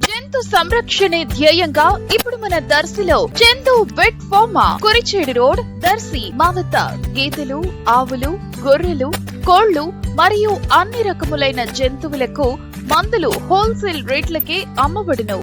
జంతు సంరక్షణే ధ్యేయంగా ఇప్పుడు మన దర్శిలో Chandu vet pharma Kuricheedu road Darsi మావత. గేదెలు ఆవులు గొర్రెలు కోళ్ళు మరియు అన్ని రకములైన జంతువులకు మందులు హోల్సేల్ రేట్లకే అమ్మబడును.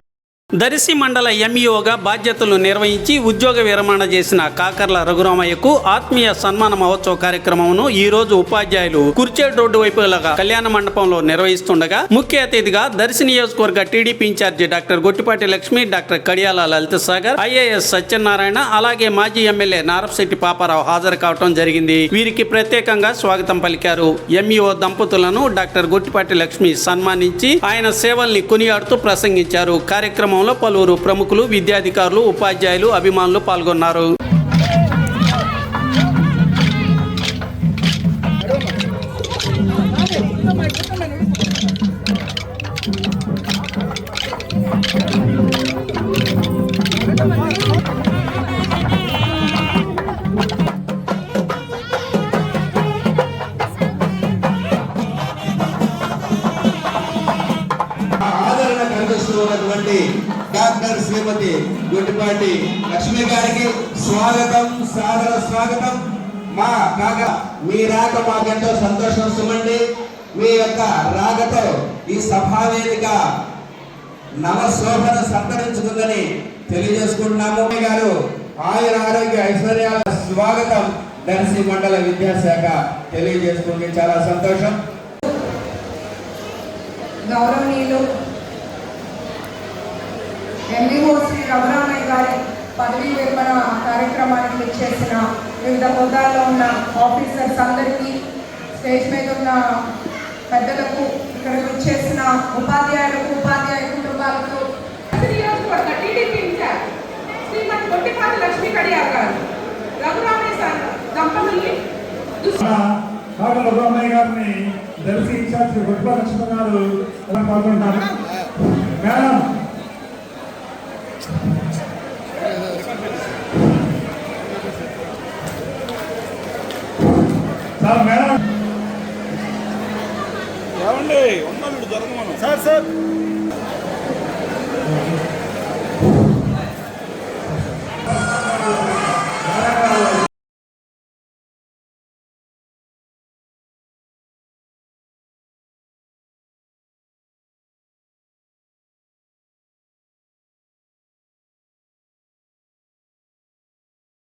దరిసి మండల ఎంఈఓగా బాధ్యతలు నిర్వహించి ఉద్యోగ విరమణ చేసిన కాకర్ల రఘురామయ్యకు ఆత్మీయ సన్మాన మహోత్సవ కార్యక్రమమును ఈ రోజు ఉపాధ్యాయులు కుర్చేడ్ రోడ్డు వైపులగా కళ్యాణ మండపంలో నిర్వహిస్తుండగా ముఖ్య అతిథిగా దర్శి నియోజకవర్గ TDP in-charge doctor Gottipati Lakshmi doctor Kadiyala Lalitha Sagar IAS Satyanarayana అలాగే మాజీ ఎమ్మెల్యే నారపశెట్టి పాపారావు హాజరు కావడం జరిగింది. వీరికి ప్రత్యేకంగా స్వాగతం పలికారు ఎంఈఓ దంపతులను డాక్టర్ గొట్టిపాటి లక్ష్మి సన్మానించి ఆయన సేవల్ని కొనియాడుతూ ప్రసంగించారు. కార్యక్రమం కార్యక్రమంలో పలువురు ప్రముఖులు విద్యాధికారులు ఉపాధ్యాయులు అభిమానులు పాల్గొన్నారు. ఆదరణ ఉన్నటువంటి డాక్టర్ శ్రీమతి గుడ్డిపాటి లక్ష్మి గారికి స్వాగతం సాదర స్వాగతం. మా కాగా మీ రాక మాకెంతో సంతోషం సుమండి. మీ యొక్క రాకతో ఈ సభావేదిక నవశోభను సంతరించుకుందని తెలియజేసుకుంటున్నాము. గారు ఆయుర ఆరోగ్య ఐశ్వర్యాల స్వాగతం దర్శి మండల విద్యాశాఖ తెలియజేసుకుంటే చాలా సంతోషం. గౌరవనీయులు ఎంఈఓ శ్రీ రఘురామయ్య గారి పదవీ విరమణ కార్యక్రమానికి ఇచ్చేసిన వివిధ హోదాల్లో ఉన్న ఆఫీసర్స్ అందరికీ స్టేజ్ మీద ఉన్న పెద్దలకు ఇక్కడ వచ్చేసిన ఉపాధ్యాయులకు ఉపాధ్యాయ కుటుంబాలకు. శ్రీమతి కొట్టిపాటి లక్ష్మీ కడియార్ గారు. రఘురామయ్య సార్ దంపతుల్ని కాగల రఘురామయ్య గారిని దర్శి ఇన్ఛార్జ్ గొప్ప లక్ష్మణ్ గారు పాల్గొంటారు? ఏమండి? ఉన్నది జరగమను. Sir sir.